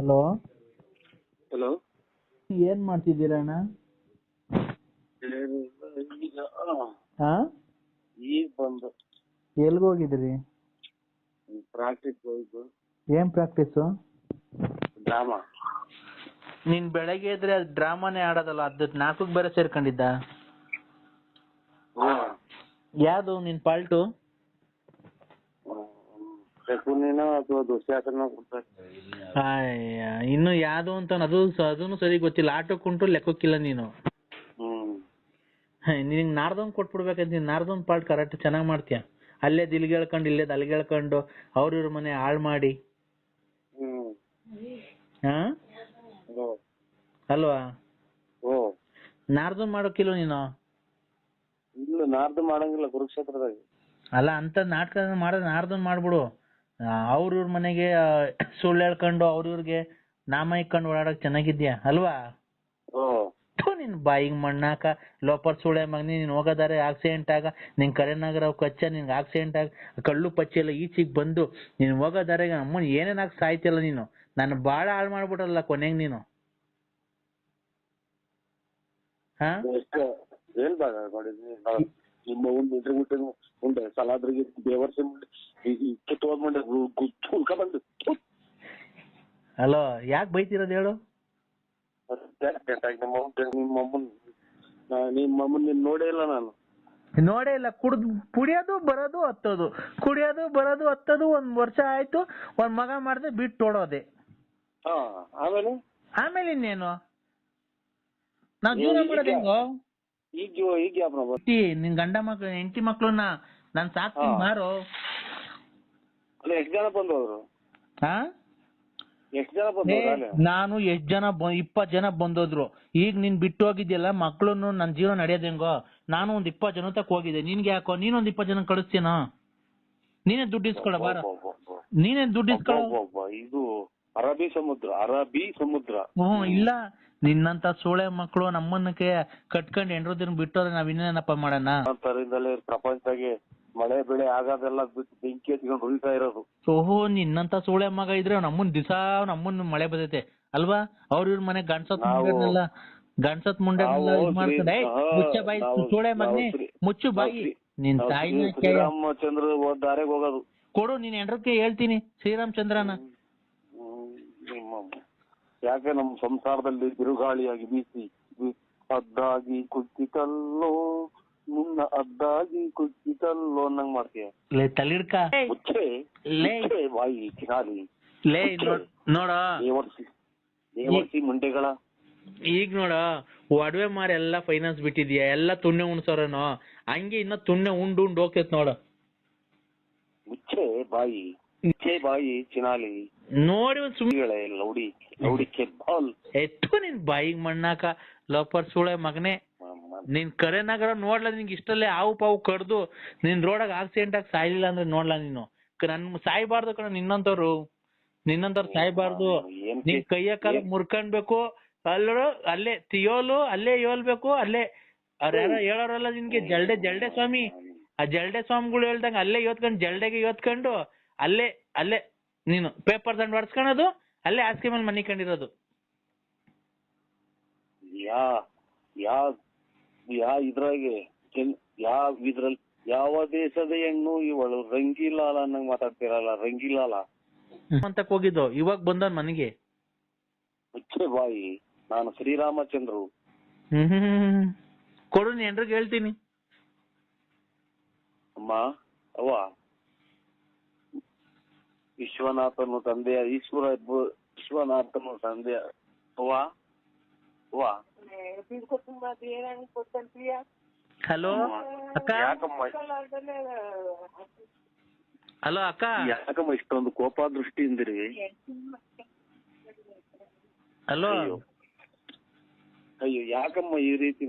Hello hello ಏನ್ ಮಾಡ್ತಿದ್ದೀರಾ ಅಣ್ಣ? ಈಗ ಹಾ? ಈಗ ಬಂದು. ಎಲ್ಗ್ ಹೋಗಿದ್ರಿ? ಪ್ರಾಕ್ಟೀಸ್ ಹೋಯ್ತು ಏನ್ ಪ್ರಾಕ್ಟೀಸು ಡ್ರಾಮಾ ನೀನ್ ಬೆಳಗ್ಗೆ ಇದ್ರೆ ಅದ್ ಡ್ರಾಮಾನೇ ಆಡೋದಲ್ಲ ಅದ್ ನಾಲ್ಕಕ್ ಬೇರೆ ಸೇರ್ಕೊಂಡಿದ್ದ? ಯಾವ್ದು ನಿನ್ ಪಾಲ್ಟು ಶಕುನಿನ ಅಥವಾ ದುಶ್ಯಾಸನ ಕೊಡ್ತಾರೆ. ಅಯ್ಯ ಇನ್ನು ಯಾವ್ದು ಅಂತ ಅದು ಅದನ್ನು ಸರಿ ಗೊತ್ತಿಲ್ಲ. ಆಟಕ್ಕುಂಟು ಲೆಕ್ಕಕ್ಕಿಲ್ಲ ನೀನು. ಹ್ಮ್. ನಿನ್ ನಾರ್ದೊಂದ್ ಕೊಟ್ಬಿಡ್ಬೇಕಂತ ನೀನ್ ನಾರ್ದೊಂದ್ ಪಾರ್ಟ್ ಕರೆಕ್ಟ್ ಚೆನ್ನಾಗ್ ಮಾಡ್ತೀಯ? ಅಲ್ಲೇ ದಿಲ್ ಹೇಳ್ಕೊಂಡು ಇಲ್ಲೇ ಅಲ್ಲಿ ಹೇಳ್ಕೊಂಡು ಅವ್ರ ಇವ್ರ ಮನೆ ಹಾಳ್ ಮಾಡಿ. ಹ್ಮ್. ಹಾ? ಅಲ್ವಾ? ಓ ನಾರ್ದೊಂದ್ ಮಾಡೋಕಿಲ್ಲ ನೀನು? ಇಲ್ಲ ನಾರ್ದು ಮಾಡಂಗಿಲ್ಲ ಕುರುಕ್ಷೇತ್ರದಾಗ. ಅಲ್ಲ ಅಂತ ನಾಟಕ ಮಾಡ ನಾರ್ದನ್ ಮಾಡ್ಬಿಡು. ಅವ್ರ ಇವ್ರ ಮನೆಗೆ ಸುಳ್ಳು ಹೇಳ್ಕೊಂಡು ಅವ್ರ ಇವ್ರಿಗೆ ನಾಮ ಇಕ್ಕೊಂಡು ಓಡಾಡಕ್ ಚೆನ್ನಾಗಿದ್ಯಾ? ಅಲ್ವಾ? ಥು, ನಿನ್ ಬಾಯಿಗ್ ಮಣ್ಣಾಕ ಲೋಪರ್ ಸುಳೆ ಮಗ್ನಿ ನೀನ್ ಹೋಗೋದಾರೆ ಆಕ್ಸಿಡೆಂಟ್ ಆಗ ನಿನ್ ಕರೆನಾಗರ ಕಚ್ಚ ನಿನ್ಗೆ ಆಕ್ಸಿಡೆಂಟ್ ಆಗ ಕಳ್ಳು ಪಚ್ಚಿ ಎಲ್ಲ ಈಚೆಗೆ ಬಂದು ನೀನ್ ಹೋಗೋದಾರೆ ಅಮ್ಮನ್ ಏನೇನಾಗ ಸಾಯ್ತಿಲ್ಲ ನೀನು? ನಾನು ಬಾಳ ಹಾಳ್ ಮಾಡ್ಬಿಟ್ರಲ್ಲ ಕೊನೆಗ್ ನೀನು? ಹಾ? ನಿಮ್ಮ ಒಂದು ಇದ್ರ ಬಿಟ್ಟು ಉಂಡೆ ಸಲಾದ್ರಿಗೆ ದೇವರ್ಸಿ ಮುಂದೆ ಕಿತ್ತೋದ್ ಮುಂದೆ ಗುಚ್ಚ ಬಂದು. ಹಲೋ ಯಾಕೆ ಬೈತಿರೋದು ಹೇಳು ನಿಮ್ಮ ನಿಮ್ಮ ಅಮ್ಮನ್ ನೀನ್ ನೋಡೇ ಇಲ್ಲ ನಾನು. ನೋಡೇ ಇಲ್ಲ ಕುಡ್ದು ಕುಡಿಯೋದು ಬರೋದು ಹತ್ತೋದು. ಕುಡಿಯೋದು ಬರೋದು ಹತ್ತೋದು ಒಂದ್ ವರ್ಷ ಆಯ್ತು ಒಂದ್ ಮಗ ಮಾಡ್ದೆ ಬಿಟ್ಟು ಓಡೋದೆ ಹಾ ಆಮೇಲೆ? ಆಮೇಲೆ ಇನ್ನೇನು? ನಾವ್ ಜೀವನ ಮಾಡೋದು ಹೆಂಗೋ? ಈಗ ಈಗ ನಿನ್ ಗಂಡ ಮಕ್ಳು ಹೆಂಡತಿ ಮಕ್ಳನ್ನ ನಾನ್ ಸಾಕ್ತೀನಿ ಮಾರು. ಅಲ್ಲ ಎಷ್ಟ್ ಜನ ಬಂದವರು? ಹಾ? ಎಷ್ಟ್ ಜನ ಬಂದವ್ರು ನಾನು ಎಷ್ಟ್ ಜನ ಇಪ್ಪತ್ ಜನ ಬಂದೋದ್ರು. ಈಗ ನೀನ್ ಬಿಟ್ಟು ಹೋಗಿದ್ಯಲ್ಲ ಮಕ್ಳುನು ನನ್ ಜೀವನ ನಡೆಯೋದ್ ಹೆಂಗೋ? ನಾನು ಒಂದ್ ಇಪ್ಪತ್ ಜನ ತಕ್ ಹೋಗಿದ್ದೆ. ನಿನ್ಗೆ ಯಾಕೋ? ನೀನೊಂದ್ ಇಪ್ಪತ್ ಜನ ಕಳಿಸ್ತೀನ? ನೀನೇ ದುಡ್ಡು ಇಸ್ಕೊಳ ಬಾರ. ನೀನೇ ದುಡ್ಡು ಇಸ್ಕೊಳ. ಇದು ಅರಬ್ಬಿ ಸಮುದ್ರ ಅರಬ್ಬಿ ಸಮುದ್ರ. ಹ್ಮ್ ಇಲ್ಲ. ನಿನ್ನಂತ ಸೂಳೆ ಮಕ್ಕಳು ನಮ್ಮನ್ನಕ್ಕೆ ಕಟ್ಕೊಂಡ್ ದಿನ ಬಿಟ್ಟೋದ್ರೆ ನಾವ್ ಇನ್ನೇನಪ್ಪ ಮಾಡೋಣ? ಅಂತರಿಂದಲೇ ಪ್ರಪಂಚದಾಗೆ ಮಳೆ ಬೆಳೆ ಆಗೋದೆಲ್ಲ ಬಿಟ್ಟು ಬೆಂಕಿ ಹಚ್ಕೊಂಡು ಉಳಿತಾ ಇರೋದು. ಓಹೋ ನಿನ್ನಂತ ಸೂಳೆ ಮಗ ಇದ್ರೆ ನಮ್ಮನ್ ದಿಸಾ ನಮ್ಮನ್ ಮಳೆ ಬದೈತೆ. ಅಲ್ವಾ? ಅವ್ರ ಇವ್ರ ಮನೆ ಗಂಡ್ಸತ್ ಮುಂಡೆಲ್ಲ ಗಂಡ್ಸತ್ ಇದ್ ಮಾಡ್ಕೊಂಡು ಮುಚ್ಚ ಬಾಯಿ ಸೂಳೆ ಮಗನೇ ಮುಚ್ಚು ಬಾಯಿ. ನಿನ್ ತಾಯಿ ತಾಯಿನ ಶ್ರೀರಾಮಚಂದ್ರ ದಾರೆಗೆ ಹೋಗೋದು. ಕೊಡು ನೀನ್ ಎಂಡ್ರಕ್ಕೆ ಹೇಳ್ತೀನಿ ಶ್ರೀರಾಮಚಂದ್ರನ. ಯಾಕೆ ನಮ್ಮ ಸಂಸಾರದಲ್ಲಿ ಬಿರುಗಾಳಿಯಾಗಿ ಬೀಸಿ ಅದ್ದಾಗಿ ಕುಚ್ಚಿತಲ್ಲೋ ನಿನ್ನ ಅದ್ದಾಗಿ ಕುಚ್ಚಿತಲ್ಲೋ ಅನ್ನಂಗ್ ಮಾಡ್ತೀಯ? ಲೇ ತಲಿಡ್ಕ ಮುಚ್ಚೆ ಲೇ. ಮುಚ್ಚೆ ಬಾಯಿ ಕಿನಾಲಿ ಲೇ ನೋಡ್ ನೋಡ. ದೇವರ್ಸಿ ದೇವರ್ಸಿ ಮುಂಡೆಗಳ. ಈಗ ನೋಡ ಒಡವೆ ಮಾರಿ ಎಲ್ಲಾ ಫೈನಾನ್ಸ್ ಬಿಟ್ಟಿದ್ಯಾ? ಎಲ್ಲಾ ತುಣ್ಣೆ ಉಣ್ಸೋರೇನೋ? ಹಂಗೆ ಇನ್ನ ತುಣ್ಣೆ ಉಂಡು ಉಂಡು ಹೋಗ್ತೈತ್ ನೋಡ. ಮುಚ್ಚೆ ಬಾಯಿ ಬಾಯಿ ಚಿನಾಲಿ ನೋಡಿ ಒಂದ್ ಸುಮ್ ಸುಮ್ಮಿಗಳೇ ಲೌಡಿ ಲೌಡಿಕೆ ಬಾಲ್. ಎತ್ತು ನಿನ್ ಬಾಯಿಗ್ ಮಣ್ಣಾಕ ಲೋಪರ್ ಸುಳೆ ಮಗನೇ. ನಿನ್ ಕರೆನಾಗರ ನೋಡ್ಲ ನಿನ್ಗೆ ಇಷ್ಟಲ್ಲೇ ಹಾವು ಪಾವು ಕಡ್ದು ನಿನ್ ರೋಡಾಗ ಆಕ್ಸಿಡೆಂಟ್ ಆಗಿ ಸಾಯ್ಲಿಲ್ಲ ಅಂದ್ರೆ ನೋಡ್ಲಾ ನೀನು. ನನ್ ಸಾಯ್ಬಾರ್ದು ಕಣ ನಿನ್ನಂತವ್ರು. ನಿನ್ನಂತವ್ರು ಸಾಯ್ಬಾರ್ದು. ನಿನ್ ಕೈಯ ಕಾಲ ಮುರ್ಕಣ್ಬೇಕು ಅಲ್ಲರು ಅಲ್ಲೇ ತಿಯೋಲು ಅಲ್ಲೇ ಯೋಲ್ಬೇಕು ಅಲ್ಲೇ ಅವ್ರ ಯಾರ ಹೇಳೋರಲ್ಲ ನಿನ್ಗೆ ಜಲ್ಡೆ ಜಲ್ಡೆ ಸ್ವಾಮಿ. ಆ ಜಲ್ಡೆ ಸ್ವಾಮಿಗಳು ಹೇಳ್ದಂಗ ಅಲ್ಲೇ ಯೋತ್ಕೊಂಡು ಜಲ್ಡೆಗೆ ಯೋತ್ಕೊಂಡು ಅಲ್ಲೇ ಅಲ್ಲೇ ನೀನು ಪೇಪರ್ ದಂಡ್ ಹೊಡ್ಸ್ಕೊಳೋದು ಅಲ್ಲೇ ಹಾಸಿಗೆ ಮೇಲೆ ಮನಿ ಕಂಡಿರೋದು ಯಾ ಯಾ ಯಾ ಇದ್ರಾಗೆ ಯಾವ ಇದ್ರಲ್ಲಿ ಯಾವ ದೇಶದ ಹೆಣ್ಣು ಇವಳು? ರಂಗಿಲಾಲ ಅನ್ನಂಗ್ ಮಾತಾಡ್ತಿರಲ್ಲ ರಂಗಿಲಾಲ. ಅಂತ ಹೋಗಿದ್ದು? ಇವಾಗ ಬಂದ ಮನೆಗೆ? ಮುಚ್ಚೆ ಬಾಯಿ ನಾನು ಶ್ರೀರಾಮಚಂದ್ರು. ಹ್ಮ್ ಕೊಡು ನೀ ಎಲ್ರಿಗೂ ಹೇಳ್ತೀನಿ. ಅಮ್ಮ ಅವ್ವ ವಿಶ್ವನಾಥನು ತಂದೆಯ ಈಶ್ವರ ವಿಶ್ವನಾಥನು ತಂದೆಯ. ವಾ ವಾ. ಹಲೋ ಅಕ್ಕ? ಯಾಕಮ್ಮ? ಹಲೋ ಅಕ್ಕ? ಯಾಕಮ್ಮ ಇಷ್ಟೊಂದು ಕೋಪ ದೃಷ್ಟಿಯಿಂದಿರಿ? ಹಲೋ? ಅಯ್ಯೋ ಯಾಕಮ್ಮ ಈ ರೀತಿ